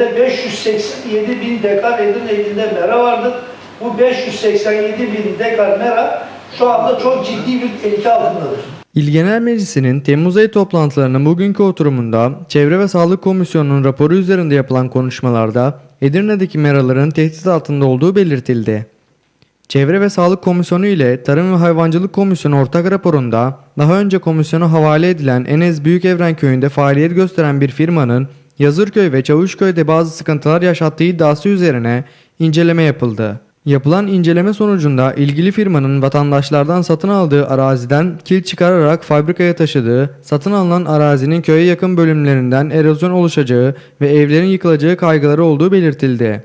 de 587 bin dekar Edirne ilinde mera vardır. Bu 587 bin dekar mera şu anda çok ciddi bir tehlike altındadır. İl Genel Meclisi'nin Temmuz ayı toplantılarının bugünkü oturumunda Çevre ve Sağlık Komisyonu'nun raporu üzerinde yapılan konuşmalarda Edirne'deki meraların tehdit altında olduğu belirtildi. Çevre ve Sağlık Komisyonu ile Tarım ve Hayvancılık Komisyonu ortak raporunda daha önce komisyona havale edilen Enes Büyükevren köyünde faaliyet gösteren bir firmanın Yazırköy ve Çavuşköy'de bazı sıkıntılar yaşattığı iddiası üzerine inceleme yapıldı. Yapılan inceleme sonucunda ilgili firmanın vatandaşlardan satın aldığı araziden kil çıkararak fabrikaya taşıdığı, satın alınan arazinin köye yakın bölümlerinden erozyon oluşacağı ve evlerin yıkılacağı kaygıları olduğu belirtildi.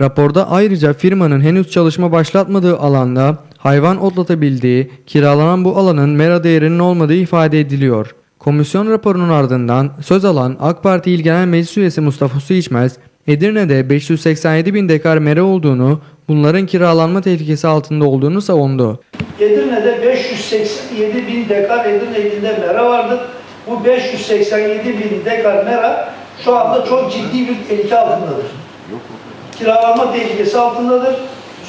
Raporda ayrıca firmanın henüz çalışma başlatmadığı alanda hayvan otlatabildiği, kiralanan bu alanın mera değerinin olmadığı ifade ediliyor. Komisyon raporunun ardından söz alan AK Parti İl Genel Meclis Üyesi Mustafa Su İçmez, Edirne'de 587 bin dekar mera olduğunu, bunların kiralanma tehlikesi altında olduğunu savundu. Edirne'de 587 bin dekar Edirne ilinde mera vardır. Bu 587 bin dekar mera şu anda çok ciddi bir tehlike altındadır. Kiralanma tehlikesi altındadır.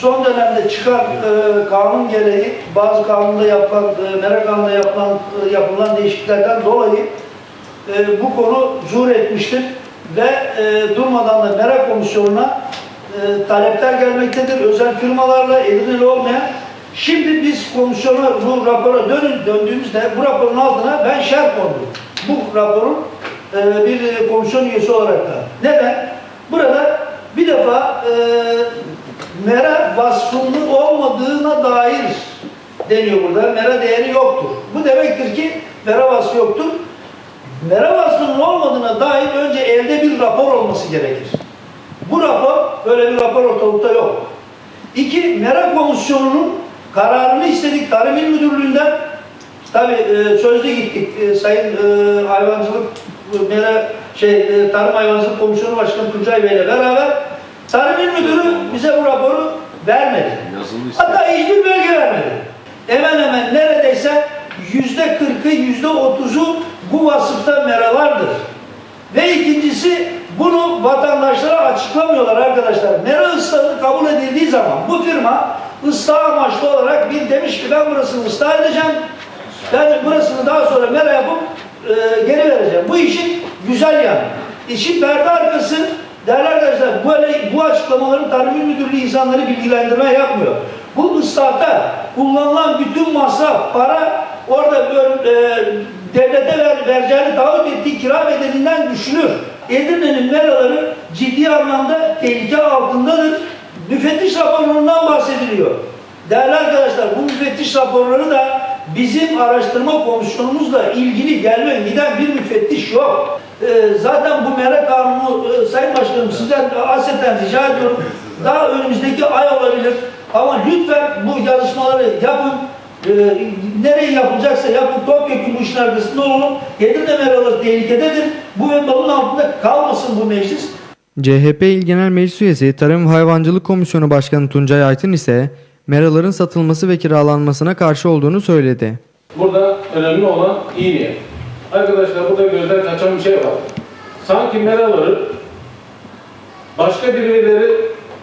Son dönemde çıkan e, kanun gereği bazı kanunda yapılan, e, mera kanunda yapılan, e, yapılan değişikliklerden dolayı e, bu konu zuhur etmiştir ve e, durmadan da mera komisyonuna e, talepler gelmektedir. Özel firmalarla Edirne'li olmayan. Şimdi biz komisyona bu rapora dönün, döndüğümüzde bu raporun altına ben şer kondum. Bu raporun e, bir komisyon üyesi olarak da. Neden? Burada bir defa e, mera vasfının olmadığına dair deniyor burada. Mera değeri yoktur. Bu demektir ki mera vasfı yoktur. Mera vasfının olmadığına dair önce elde bir rapor olması gerekir. Bu rapor, böyle bir rapor ortalıkta yok. İki, Mera Komisyonu'nun kararını istedik Tarım İl Müdürlüğü'nden. Tabi e, sözlü gittik e, Sayın e, Hayvancılık Mera şey e, Tarım Hayvancılık Komisyonu Başkanı Tuncay Bey ile beraber Tarım İl Müdürü bize bu raporu vermedi. Hatta hiçbir belge vermedi. Hemen hemen neredeyse yüzde kırkı, yüzde otuzu bu vasıfta meralardır. Ve ikincisi bunu vatandaşlara açıklamıyorlar arkadaşlar. Mera ıslahı kabul edildiği zaman bu firma ıslah amaçlı olarak bir demiş ki ben burasını ıslah edeceğim. Ben burasını daha sonra mera yapıp e, geri vereceğim. Bu işin güzel yanı. İşin perde arkası değerli arkadaşlar böyle bu açıklamaları Tarım Müdürlüğü insanları bilgilendirme yapmıyor. Bu ıslahta kullanılan bütün masraf, para orada e, devlete ver, vereceğini taahhüt ettiği kira bedelinden düşünür. Edirne'nin meraları ciddi anlamda tehlike altındadır. Müfettiş raporundan bahsediliyor. Değerli arkadaşlar bu müfettiş raporları da bizim araştırma komisyonumuzla ilgili gelmeyen giden bir müfettiş yok. Ee, zaten bu mera kanunu e, Sayın Başkanım sizden hasreten rica ediyorum. Daha önümüzdeki ay olabilir. Ama lütfen bu yazışmaları yapın. Ee, nereye yapılacaksa yapın. Topyekun bu işin arkasında olun. Edirne meraları tehlikededir. Bu vebalın altında kalmasın bu meclis. CHP İl Genel Meclis Üyesi Tarım ve Hayvancılık Komisyonu Başkanı Tuncay Aytın ise meraların satılması ve kiralanmasına karşı olduğunu söyledi. Burada önemli olan iyi niyet. Arkadaşlar burada gözden kaçan bir şey var. Sanki meraları başka birileri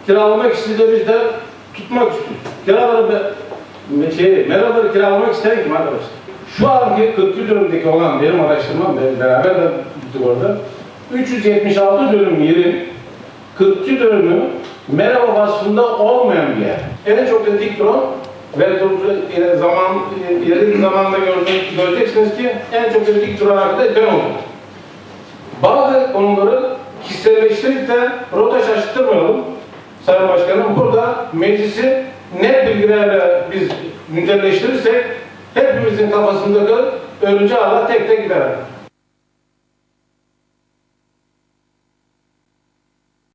kiralamak istediğinde biz de tutmak istiyoruz. Kiraları şey, meraları kiralamak isteyen kim arkadaşlar? Şu anki 40 dönümdeki olan benim araştırmam, beraber de gittik orada. 376 dönüm yerin 42 dönümü merhaba vasfında olmayan bir yer. En çok da dik ve e, zaman, ileriki zamanda göreceksiniz ki en çok da duran arkada ben oldum. Bazı konuları kişiselleştirip de rota şaşırtmayalım. Sayın Başkanım burada meclisi net bilgilerle biz güncelleştirirsek hepimizin kafasındaki ölünce ağlar tek tek gider.